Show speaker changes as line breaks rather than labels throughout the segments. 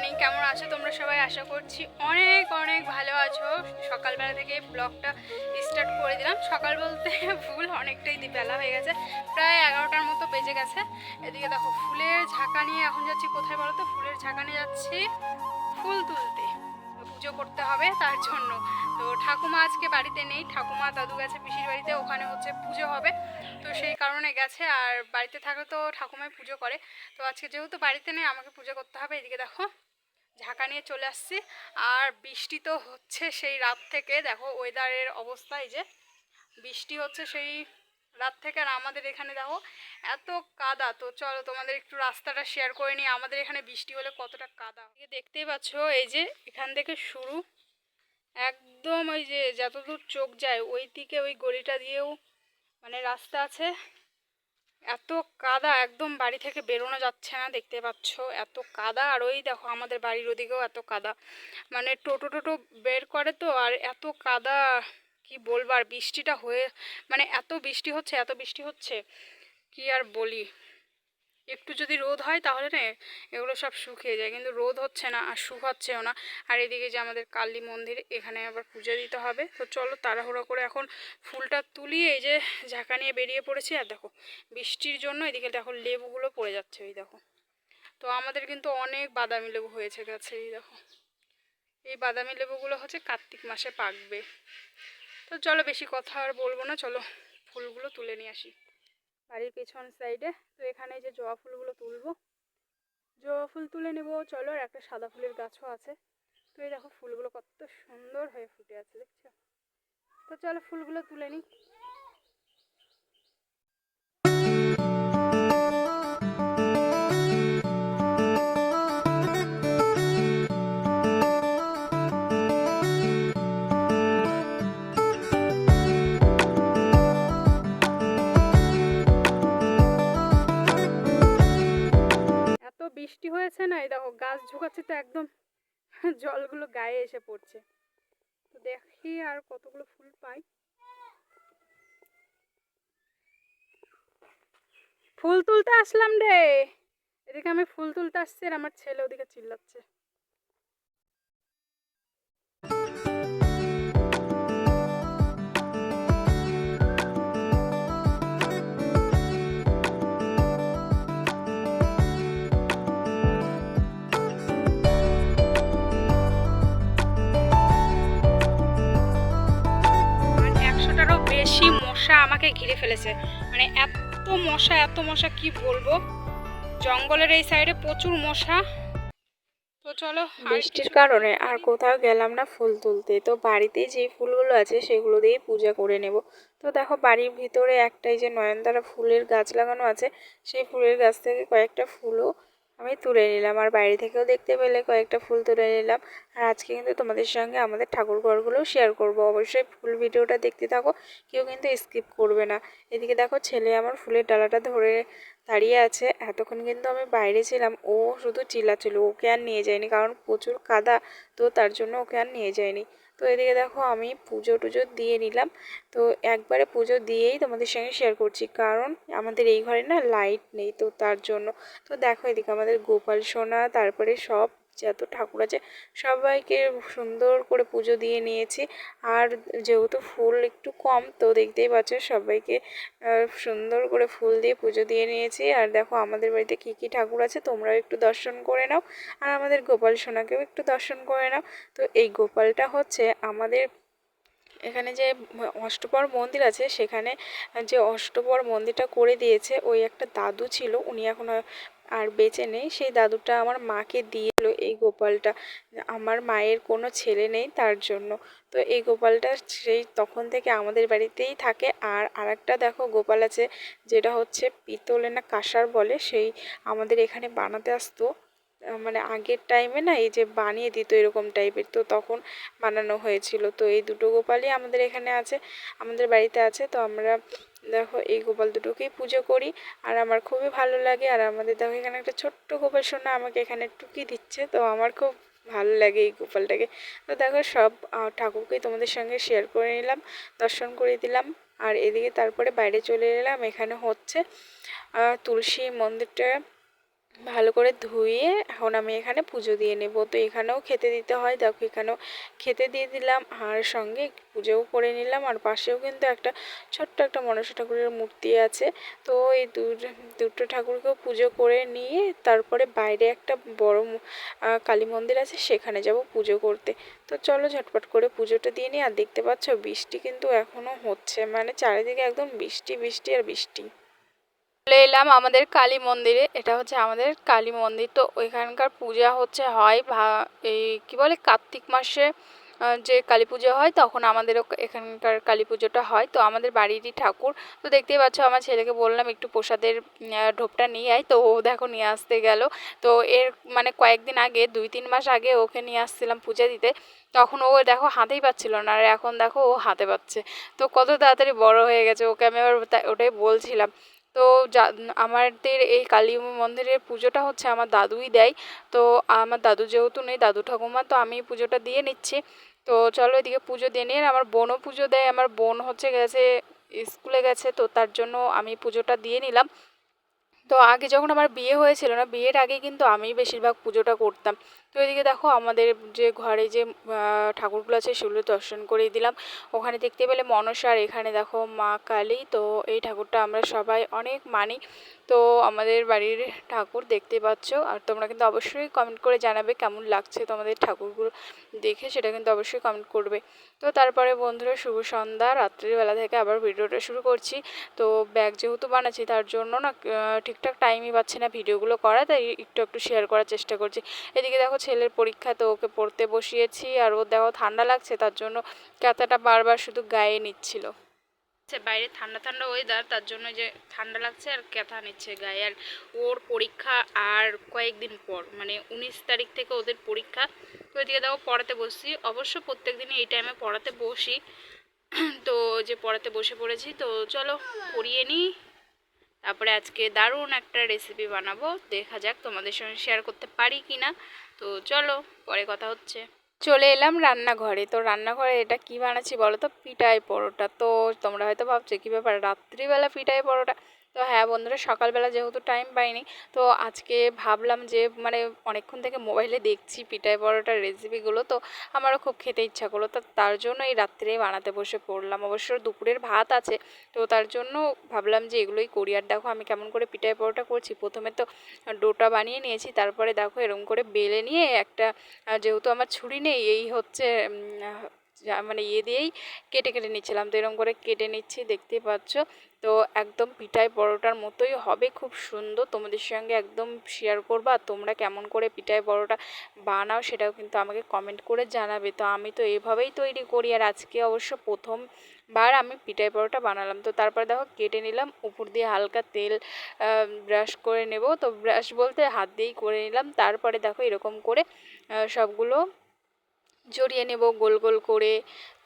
Morning কেমন আছো তোমরা সবাই? আশা করছি অনেক অনেক ভালো আছো। সকালবেলা থেকে ব্লগটা স্টার্ট করে দিলাম। সকাল বলতে ফুল অনেকটাই বেলা হয়ে গেছে। প্রায় এগারোটার মতো বেজে গেছে। এদিকে দেখো, ফুলের ঝাঁকা নিয়ে এখন যাচ্ছি কোথায় বলো তো? ফুলের ঝাঁকা নিয়ে যাচ্ছি ফুল তুলতে। পুজো করতে হবে তার জন্য। তো ঠাকুমা আজকে বাড়িতে নেই। ঠাকুমা দাদু গেছে পিসির বাড়িতে, ওখানে হচ্ছে পুজো হবে। তো সেই কারণে গেছে। আর বাড়িতে থাকলে তো ঠাকুমাই পুজো করে। তো আজকে যেহেতু বাড়িতে নেই, আমাকে পুজো করতে হবে। এদিকে দেখো ঝাঁকা নিয়ে চলে আসছি। আর বৃষ্টি তো হচ্ছে সেই রাত থেকে। দেখো ওয়েদারের অবস্থা এই যে, বৃষ্টি হচ্ছে সেই রাত থেকে। আর আমাদের এখানে দেখো, এত কাদা। তো চলো তোমাদের একটু রাস্তাটা শেয়ার করে নিই। আমাদের এখানে বৃষ্টি হলে কতটা কাদা। দেখতেই পাচ্ছ, এই যে এখান থেকে শুরু। একদম ওই যে যতদূর চোখ যায়, ওই দিকে ওই গলিটা দিয়েও মানে রাস্তা আছে। এত কাদা একদম বাড়ি থেকে বেরোনো যাচ্ছে না দেখতে পাচ্ছ। এত কাদা, আর ওই দেখো আমাদের বাড়ির ওদিকেও এত কাদা। মানে টোটো টোটো বের করে তো, আর এত কাদা, কি বলবার বৃষ্টিটা হয়ে মানে এত বৃষ্টি হচ্ছে, এত বৃষ্টি হচ্ছে, কি আর বলি? একটু যদি রোদ হয় তাহলে না এগুলো সব শুকিয়ে যায়। কিন্তু রোদ হচ্ছে না আর শুকাচ্ছেও না। আর এদিকে যে আমাদের কালী মন্দির, এখানে আবার পুজো দিতে হবে। তো চলো তাড়াহুড়ো করে এখন ফুলটা তুলি এই যে ঝাঁকা নিয়ে বেরিয়ে পড়েছি। আর দেখো, বৃষ্টির জন্য এদিকে দেখো লেবুগুলো পড়ে যাচ্ছে ওই দেখো। তো আমাদের কিন্তু অনেক বাদামি লেবু হয়েছে গেছে, এই দেখো। এই বাদামি লেবুগুলো হচ্ছে কার্তিক মাসে পাকবে। তো চলো বেশি কথা আর বলব না, চলো ফুলগুলো তুলে নিয়ে আসি। বাড়ির পেছন সাইডে তো এখানে যে জবা ফুলগুলো তুলবো। জবা ফুল তুলে নেব। চলো, আর একটা সাদা ফুলের গাছও আছে। তো এই দেখো, ফুলগুলো কত সুন্দর হয়ে ফুটে আছে, দেখছ? তো চলো, ফুলগুলো তুলে নিই। দেখো তো একদম। জলগুলো গায়ে এসে পড়ছে। তো দেখি আর কতগুলো ফুল পাই। ফুল তুলতে আসলাম রে। এদিকে আমি ফুল তুলতে আসছি আর আমার ছেলে ওদিকে চিল্লাচ্ছে। ঘিরে ফেলেছে। মানে এত মশা এত মশা, কি বলব? জঙ্গলের এই সাইডে প্রচুর মশা। তো চলো
বৃষ্টির কারণে আর কোথাও গেলাম না ফুল তুলতে। তো বাড়িতে যে ফুলগুলো আছে সেগুলো দিয়ে পূজা করে নেব। তো দেখো বাড়ির ভিতরে একটাই যে নয়নতারা ফুলের গাছ লাগানো আছে, সেই ফুলের গাছ থেকে কয়েকটা ফুলও আমি তুলে নিলাম আর বাইরে থেকেও দেখতে পেলে কয়েকটা ফুল তুলে নিলাম। আর আজকে কিন্তু তোমাদের সঙ্গে আমাদের ঠাকুর ঘরগুলোও শেয়ার করব। অবশ্যই ফুল ভিডিওটা দেখতে থাকো, কেউ কিন্তু স্কিপ করবে না। এদিকে দেখো ছেলে আমার ফুলের ডালাটা ধরে দাঁড়িয়ে আছে। এতক্ষণ কিন্তু আমি বাইরে ছিলাম, ও শুধু চিল্লাচ্ছিল, ওকে আর নিয়ে যায়নি, কারণ প্রচুর কাদা, তো তার জন্য ওকে আর নিয়ে যায়নি। তো এদিকে দেখো আমি পুজো টুজো দিয়ে নিলাম। তো একবারে পুজো দিয়েই তোমাদের সঙ্গে শেয়ার করছি, কারণ আমাদের এই ঘরে না লাইট নেই তো তার জন্য। তো দেখো এদিকে আমাদের গোপাল সোনা, তারপরে সব যত ঠাকুর আছে। সবাইকে সুন্দর করে পুজো দিয়ে নিয়েছি। আর যেহেতু ফুল একটু কম, তো দেখতেই পাচ্ছ সবাইকে সুন্দর করে ফুল দিয়ে পুজো দিয়ে নিয়েছি। আর দেখো, আমাদের বাড়িতে কী কী ঠাকুর আছে, তোমরাও একটু দর্শন করে নাও। আর আমাদের গোপাল সোনাকেও একটু দর্শন করে নাও। তো এই গোপালটা হচ্ছে আমাদের এখানে যে অষ্টপর মন্দির আছে, সেখানে যে অষ্টপর মন্দিরটা করে দিয়েছে, ওই একটা দাদু ছিল, উনি এখন আর- বেঁচে নেই, সেই দাদুটা আমার মাকে দিয়েছিল এই গোপালটা। আমার মায়ের কোনো ছেলে নেই তার জন্য। তো এই গোপালটা সেই তখন থেকে আমাদের বাড়িতেই থাকে। আর আরেকটা দেখো গোপাল আছে, যেটা হচ্ছে পিতলে না কাঁসার বলে, সেই আমাদের এখানে বানাতে আসতো। মানে আগের টাইমে না এই যে বানিয়ে দিত এরকম টাইপের তো তখন বানানো হয়েছিল। তো এই দুটো গোপালই আমাদের এখানে আছে, আমাদের বাড়িতে আছে। তো আমরা দেখো এই গোপাল দুটোকেই পুজো করি। আর আমার খুবই ভালো লাগে। আর আমাদের দেখো এখানে একটা ছোট্ট গোপাল সোনা আমাকে এখানে টুকি দিচ্ছে। তো আমার খুব ভালো লাগে এই গোপালটাকে। তো দেখো সব ঠাকুরকে ঠাকুরকেই তোমাদের সঙ্গে শেয়ার করে নিলাম, দর্শন করে দিলাম। আর এদিকে তারপরে বাইরে চলে এলাম। এখানে হচ্ছে তুলসী মন্দিরটা
ভালো করে ধুয়ে এখন আমি এখানে পুজো দিয়ে নেব। তো এখানেও খেতে দিতে হয়। দেখো এখানেও খেতে দিয়ে দিলাম। আর সঙ্গে পুজোও করে নিলাম। আর পাশেও কিন্তু একটা ছোট্ট একটা মনসা ঠাকুরের মূর্তি আছে। তো এই দুটো ঠাকুরকেও পুজো করে নিয়ে তারপরে বাইরে একটা বড় কালী মন্দির আছে, সেখানে যাব পুজো করতে। তো চলো ঝটপট করে পুজোটা দিয়ে নিই। আর দেখতে পাচ্ছ বৃষ্টি কিন্তু এখনও হচ্ছে। মানে চারিদিকে একদম বৃষ্টি বৃষ্টি আর বৃষ্টি। চলে এলাম আমাদের কালী মন্দিরে। এটা হচ্ছে আমাদের কালী মন্দির। তো ওইখানকার পূজা হচ্ছে হয় এই কী বলে, কার্তিক মাসে যে কালী পুজো হয় তখন আমাদের এখানকার কালী পুজোটা হয়। তো আমাদের বাড়িরই ঠাকুর। তো দেখতেই পাচ্ছ আমার ছেলেকে বললাম একটু প্রসাদের ঢোপটা নিয়ে আয়। তো ও দেখো নিয়ে আসতে গেল। তো এর মানে কয়েকদিন আগে, দুই তিন মাস আগে ওকে নিয়ে আসছিলাম পূজা দিতে। তখন ও দেখো হাতেই পাচ্ছিল না। আর এখন দেখো ও হাতে পাচ্ছে। তো কত তাড়াতাড়ি বড় হয়ে গেছে। ওকে আমি আবার ওটাই বলছিলাম। তো যা, আমাদের এই কালী মন্দিরের পুজোটা হচ্ছে আমার দাদুই দেয়। তো আমার দাদু যেহেতু নেই, দাদু ঠাকুমা, তো আমি পুজোটা দিয়ে নিচ্ছি। তো চলো এদিকে পুজো দিয়ে নিয়ে আমার বোনও পুজো দেয়। আমার বোন হচ্ছে গেছে, স্কুলে গেছে, তো তার জন্য আমি পুজোটা দিয়ে নিলাম। তো আগে যখন আমার বিয়ে হয়েছিল না, বিয়ের আগে কিন্তু আমি বেশিরভাগ পুজোটা করতাম। তো এদিকে দেখো আমাদের যে ঘরে যে ঠাকুরগুলো আছে সেগুলো দর্শন করিয়ে দিলাম। ওখানে দেখতে পেলে মনসা আর এখানে দেখো মা কালী। তো এই ঠাকুরটা আমরা সবাই অনেক মানি। তো আমাদের বাড়ির ঠাকুর দেখতে পাচ্ছ। আর তোমরা কিন্তু অবশ্যই কমেন্ট করে জানাবে কেমন লাগছে তোমাদের ঠাকুরগুলো দেখে, সেটা কিন্তু অবশ্যই কমেন্ট করবে। তো তারপরে বন্ধুরা, শুভ সন্ধ্যা। রাত্রিবেলা থেকে আবার ভিডিওটা শুরু করছি। তো ব্যাগ যেহেতু বানাচ্ছি, তার জন্য না ঠিকঠাক টাইমই পাচ্ছে না ভিডিওগুলো করা তাই একটু একটু শেয়ার করার চেষ্টা করছি। এদিকে দেখো ছেলের পরীক্ষা তো ওকে পড়তে বসিয়েছি আর ওর দেখো ঠান্ডা লাগছে, তার জন্য ক্যাথাটা বারবার শুধু গায়ে নিচ্ছিল। বাইরে ঠান্ডা ঠান্ডা ওয়েদার তার জন্য যে ঠান্ডা লাগছে আর ক্যাথা নিচ্ছে গায়ে। আর ওর পরীক্ষা আর কয়েকদিন পর মানে উনিশ তারিখ থেকে ওদের পরীক্ষা। তো এদিকে দেখো পড়াতে বসছি। অবশ্য প্রত্যেক দিনই এই টাইমে পড়াতে বসি। তো যে পড়াতে বসে পড়েছি, তো চলো পড়িয়ে নিই। তারপরে আজকে দারুণ একটা রেসিপি বানাবো। দেখা যাক তোমাদের সঙ্গে শেয়ার করতে পারি কি না তো চলো, পরে কথা হচ্ছে। চলে এলাম রান্নাঘরে। তো রান্নাঘরে এটা কি বানাচ্ছি বলো তো? পিঠাই পরোটা। তো তোমরা হয়তো ভাবছ, কী ব্যাপার? রাত্রিবেলা পিঠাই পরোটা? তো হ্যাঁ বন্ধুরা, সকালবেলা যেহেতু টাইম পাইনি, তো আজকে ভাবলাম যে মানে অনেকক্ষণ থেকে মোবাইলে দেখছি পিঠাই পরোটার রেসিপিগুলো তো আমারও খুব খেতে ইচ্ছা করল। তো তার জন্য এই রাত্রেই বানাতে বসে পড়লাম। অবশ্য দুপুরের ভাত আছে, তো তার জন্য ভাবলাম যে এগুলোই করি। আর দেখো আমি কেমন করে পিঠাই পরোটা করছি। প্রথমে তো ডোটা বানিয়ে নিয়েছি, তারপরে দেখো এরকম করে বেলে নিয়ে একটা, যেহেতু আমার ছুরি নেই, এই হচ্ছে মানে ইয়ে দিয়েই কেটে কেটে নিচ্ছিলাম। তো এরকম করে কেটে নিচ্ছি, দেখতেই পাচ্ছ। তো একদম পিঠাই পরোটার মতোই হবে, খুব সুন্দর। তোমাদের সঙ্গে একদম শেয়ার করবা। আর তোমরা কেমন করে পিঠাই পরোটা বানাও সেটাও কিন্তু আমাকে কমেন্ট করে জানাবে। তো আমি তো এভাবেই তৈরি করি। আর আজকে অবশ্য প্রথমবার আমি পিঠাই পরোটা বানালাম। তো তারপরে দেখো কেটে নিলাম, উপর দিয়ে হালকা তেল ব্রাশ করে নেব। তো ব্রাশ বলতে হাত দিয়েই করে নিলাম। তারপরে দেখো এরকম করে সবগুলো জড়িয়ে নেব গোল গোল করে।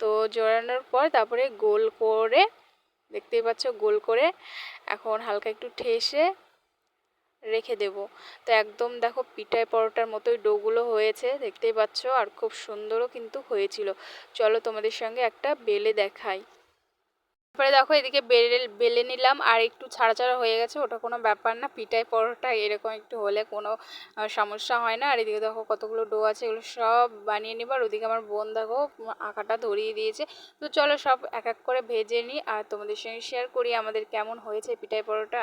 তো জড়ানোর পর তারপরে গোল করে, দেখতেই পাচ্ছ গোল করে এখন হালকা একটু ঠেসে রেখে দেব। তো একদম দেখো পিঠায় পরোটার মতোই ডোগুলো হয়েছে, দেখতেই পাচ্ছ আর খুব সুন্দরও কিন্তু হয়েছিল। চলো তোমাদের সঙ্গে একটা বেলে দেখাই। তারপরে দেখো এদিকে বেলে বেলে নিলাম আর একটু ছাড়া ছাড়া হয়ে গেছে, ওটা কোনো ব্যাপার না। পিঠায় পরোটা এরকম একটু হলে কোনো সমস্যা হয় না। আর এদিকে দেখো কতগুলো ডো আছে, এগুলো সব বানিয়ে নিবার ওদিকে আমার বোন দেখো আঁকাটা ধরিয়ে দিয়েছে। তো চলো সব এক এক করে ভেজে নিই আর তোমাদের সঙ্গে শেয়ার করি আমাদের কেমন হয়েছে পিঠায় পরোটা।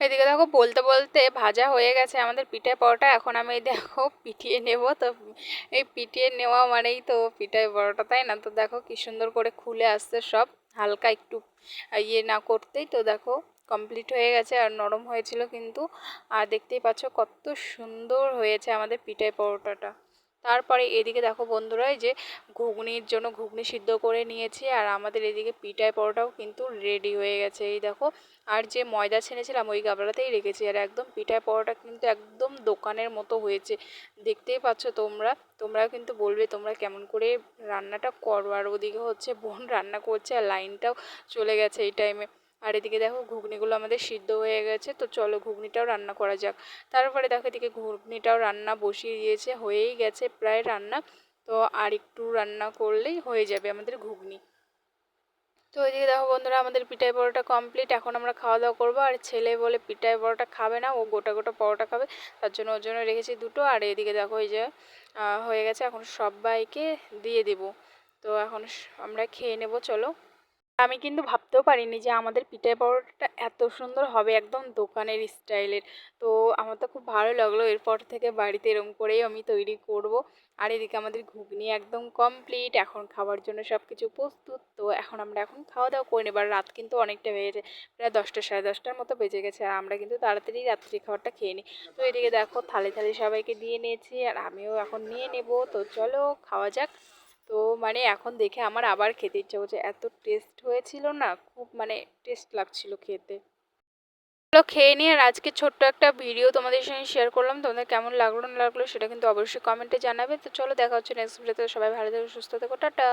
এদিকে দেখো বলতে বলতে ভাজা হয়ে গেছে আমাদের পিঠায় পরোটা। এখন আমি দেখো পিটিয়ে নেব। তো, এই পিটিয়ে নেওয়া মানেই তো পিঠায় পরোটা, তাই না? তো দেখো কি সুন্দর করে খুলে আসছে সব। হালকা একটু ইয়ে না করতেই তো দেখো কমপ্লিট হয়ে গেছে আর নরম হয়েছিল কিন্তু। আর দেখতেই পাচ্ছ কত সুন্দর হয়েছে আমাদের পিঠে পরোটাটা। তারপরে এদিকে দেখো বন্ধুরা যে ঘুগনির জন্য ঘুগনি সিদ্ধ করে নিয়েছি আর আমাদের এদিকে পিঠায় পরোটাও কিন্তু রেডি হয়ে গেছে। এই দেখো, আর যে ময়দা ছেনেছিলাম ওই গাবলাতেই রেখেছি আর একদম পিঠায় পরোটা কিন্তু একদম দোকানের মতো হয়েছে। দেখতেই পাচ্ছ তোমরা, তোমরাও কিন্তু বলবে তোমরা কেমন করে রান্নাটা করো। আর ওদিকে হচ্ছে বোন রান্না করছে আর লাইনটাও চলে গেছে এই টাইমে আর এদিকে দেখো ঘুগনিগুলো আমাদের সিদ্ধ হয়ে গেছে, তো চলো ঘুগনিটাও রান্না করা যাক। তারপরে দেখো এদিকে ঘুগনিটাও রান্না বসিয়ে দিয়েছে, হয়েই গেছে প্রায় রান্না। তো আর একটু রান্না করলেই হয়ে যাবে আমাদের ঘুগনি। তো ওইদিকে দেখো বন্ধুরা, আমাদের পিঠাই পরোটা কমপ্লিট এখন আমরা খাওয়া দাওয়া করব। আর ছেলে বলে পিঠাই পরোটা খাবে না, ও গোটা গোটা পরোটা খাবে। তার জন্য ওর জন্য রেখেছি দুটো। আর এদিকে দেখো এই যে হয়ে গেছে। এখন সবাইকে দিয়ে দেবো। তো এখন আমরা খেয়ে নেব, চলো। আমি কিন্তু ভাবতেও পারিনি যে আমাদের পিঠাই পরোটাটা এত সুন্দর হবে একদম দোকানের স্টাইলের। তো আমার তো খুব ভালো লাগল, এরপর থেকে বাড়িতে এরম করেই আমি তৈরি করব। আর এদিকে আমাদের ঘুগনি একদম কমপ্লিট এখন খাওয়ার জন্য সব কিছু প্রস্তুত। তো এখন আমরা এখন খাওয়া দাওয়া করে নেবার রাত কিন্তু অনেকটা গেছে প্রায় দশটা, সাড়ে দশটার মতো বেজে গেছে। আর আমরা কিন্তু তাড়াতাড়ি রাত্রি খাবারটা খেয়ে নিই। তো এদিকে দেখো, থালে থালি সবাইকে দিয়ে নিয়েছি। আর আমিও এখন নিয়ে নেব। তো চলো, খাওয়া যাক। তো মানে এখন দেখে আমার আবার খেতে ইচ্ছে করছে। এত টেস্ট হয়েছিল না, খুব মানে টেস্ট লাগছিল খেতে। চলো খেয়ে নিয়ে আর আজকে ছোট্ট একটা ভিডিও তোমাদের সঙ্গে শেয়ার করলাম। তোমাদের কেমন লাগল না লাগল সেটা কিন্তু অবশ্যই কমেন্টে জানাবে। তো চলো দেখা হচ্ছে নেক্সট ভিডিওতে সবাই ভালো থেকো, সুস্থ থেকো, টাটা।